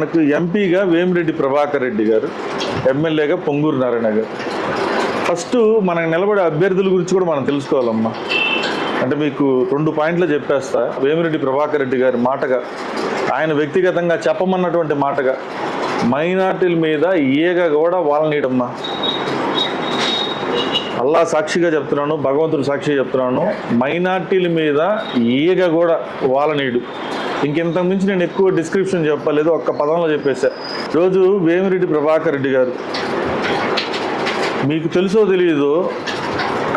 మనకు ఎంపీగా వేమిరెడ్డి ప్రభాకర్ రెడ్డి గారు ఎమ్మెల్యేగా పొంగూరు నారాయణ గారు. ఫస్ట్ మనకు నిలబడే అభ్యర్థుల గురించి కూడా మనం తెలుసుకోవాలమ్మా. అంటే మీకు రెండు పాయింట్లు చెప్పేస్తా. వేమిరెడ్డి ప్రభాకర్ రెడ్డి గారి మాటగా ఆయన వ్యక్తిగతంగా చెప్పమన్నటువంటి మాటగా మైనార్టీల మీద ఈగ కూడా వాళ్ళనీయటమ్మా అల్లా సాక్షిగా చెప్తున్నాను భగవంతుడు సాక్షిగా చెప్తున్నాను మైనార్టీల మీద ఈగ కూడా వాళ్ళనీడు ఇంకెంత మించి నేను ఎక్కువ డిస్క్రిప్షన్ చెప్పలేదు ఒక్క పదంలో చెప్పేసా రోజు వేమిరెడ్డి ప్రభాకర్ రెడ్డి గారు. మీకు తెలుసో తెలియదో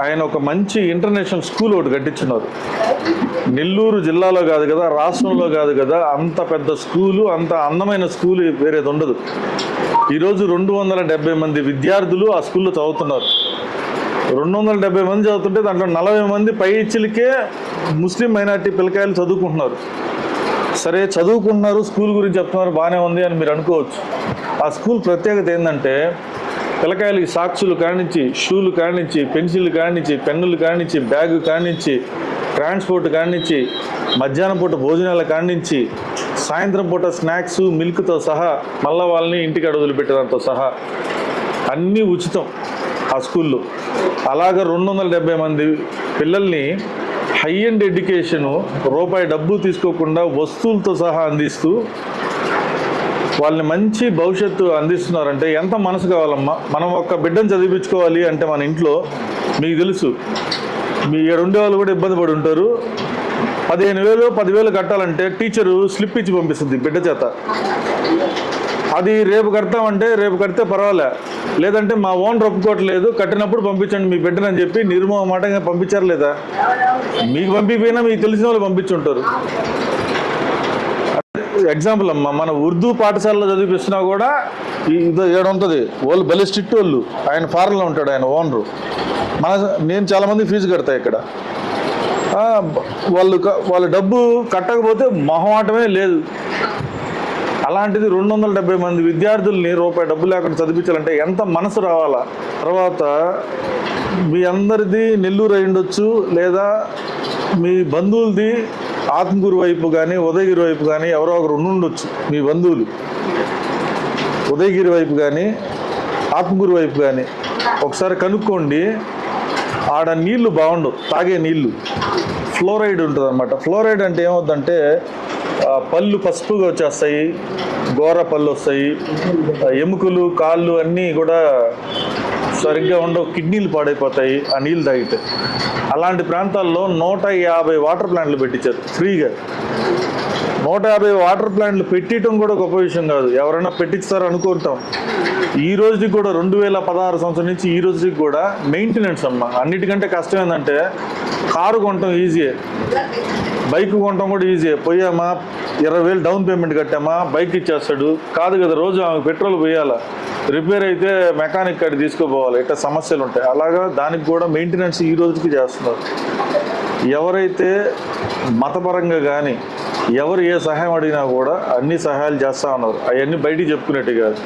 ఆయన ఒక మంచి ఇంటర్నేషనల్ స్కూల్ ఒకటి కట్టించున్నారు. నెల్లూరు జిల్లాలో కాదు కదా రాష్ట్రంలో కాదు కదా అంత పెద్ద స్కూలు అంత అందమైన స్కూలు వేరేది ఉండదు. ఈరోజు రెండు వందల డెబ్బై మంది విద్యార్థులు ఆ స్కూల్లో చదువుతున్నారు. రెండు వందల డెబ్బై మంది చదువుతుంటే దాంట్లో నలభై మంది పై ఇచ్చిలకే ముస్లిం మైనార్టీ పిల్లకాయలు చదువుకుంటున్నారు. సరే చదువుకున్నారు స్కూల్ గురించి చెప్తున్నారు బాగానే ఉంది అని మీరు అనుకోవచ్చు. ఆ స్కూల్ ప్రత్యేకత ఏంటంటే పిల్లకాయలకి సాక్సులు కానించి షూలు కానించి పెన్సిల్ కానించి పెన్నులు కానించి బ్యాగు కానించి ట్రాన్స్పోర్ట్ కానించి మధ్యాహ్నం పూట భోజనాల కానించి సాయంత్రం పూట స్నాక్స్ మిల్క్తో సహా మళ్ళా వాళ్ళని ఇంటికి అడుగులు పెట్టడంతో సహా అన్నీ ఉచితం ఆ స్కూల్లో. అలాగ రెండు వందల డెబ్బై మంది పిల్లల్ని హై అండ్ ఎడ్యుకేషను రూపాయి డబ్బు తీసుకోకుండా వస్తువులతో సహా అందిస్తూ వాళ్ళని మంచి భవిష్యత్తు అందిస్తున్నారంటే ఎంత మనసు కావాలమ్మా? మనం ఒక్క బిడ్డను చదివించుకోవాలి అంటే మన ఇంట్లో మీకు తెలుసు మీ ఉండే వాళ్ళు కూడా ఇబ్బంది పడి ఉంటారు. పదిహేను వేలు పదివేలు కట్టాలంటే టీచరు స్లిప్ ఇచ్చి పంపిస్తుంది బిడ్డ చేత. అది రేపు కడతామంటే రేపు కడితే పర్వాలే. లేదంటే మా ఓనర్ ఒప్పుకోవట్లేదు కట్టినప్పుడు పంపించండి మీ బిడ్డనని చెప్పి నిర్మోహమాటంగా పంపించారు లేదా? మీకు పంపిపోయినా మీకు తెలిసిన వాళ్ళు పంపించుంటారు. ఎగ్జాంపుల్ అమ్మా మన ఉర్దూ పాఠశాలలో చదివిస్తున్నా కూడా ఈ- ఉంటుంది? వాళ్ళు భలే స్ట్రిక్ట్ వాళ్ళు. ఆయన ఫారెన్లో ఉంటాడు ఆయన ఓనరు. మన నేను చాలామంది ఫీజు కడతా ఇక్కడ. వాళ్ళు వాళ్ళ డబ్బు కట్టకపోతే మొహమాటమే లేదు. అలాంటిది రెండు వందల డెబ్బై మంది విద్యార్థుల్ని రూపాయి డబ్బు లేకుండా చదివించాలంటే ఎంత మనసు రావాలా? తర్వాత మీ అందరిది నెల్లూరు అయి ఉండొచ్చు లేదా మీ బంధువులది ఆత్మగురు వైపు కానీ ఉదయగిరి వైపు కానీ ఎవరో ఒకరు ఉండుండొచ్చు మీ బంధువులు. ఉదయగిరి వైపు కానీ ఆత్మగురు వైపు కానీ ఒకసారి కనుక్కోండి ఆడ నీళ్ళు బాగుండవు తాగే నీళ్ళు. ఫ్లోరైడ్ ఉంటుంది అనమాట ఫ్లోరైడ్ అంటే ఏమవుతుందంటే పళ్ళు పసుపుగా వచ్చేస్తాయి గోర పళ్ళు వస్తాయి ఎముకలు కాళ్ళు అన్నీ కూడా సరిగ్గా ఉండవు కిడ్నీలు పాడైపోతాయి ఆ నీళ్ళు తాగితే. అలాంటి ప్రాంతాల్లో నూట యాభై వాటర్ ప్లాంట్లు పెట్టించారు ఫ్రీగా. నూట యాభై వాటర్ ప్లాంట్లు పెట్టడం కూడా గొప్ప విషయం కాదు. ఎవరైనా పెట్టిస్తారో అనుకుంటాం. ఈ రోజుకి కూడా రెండు వేల పదహారు సంవత్సరం నుంచి ఈ రోజుకి కూడా మెయింటెనెన్స్ అమ్మ. అన్నిటికంటే కష్టం ఏంటంటే కారు కొనటం ఈజీయే బైక్ కొనటం కూడా ఈజీ పోయామా ఇరవై వేలు డౌన్ పేమెంట్ కట్టామా బైక్ ఇచ్చేస్తాడు. కాదు కదా రోజు ఆమె పెట్రోల్ పోయాలా. రిపేర్ అయితే మెకానిక్ కాడికి తీసుకుపోవాలి. ఇట్లా సమస్యలు ఉంటాయి. అలాగా దానికి కూడా మెయింటెనెన్స్ ఈ రోజుకి చేస్తున్నారు. ఎవరైతే మతపరంగా కానీ ఎవరు ఏ సహాయం అడిగినా కూడా అన్ని సహాయాలు చేస్తా ఉన్నారు. అవన్నీ బయటికి చెప్పుకునేట్టు కాదు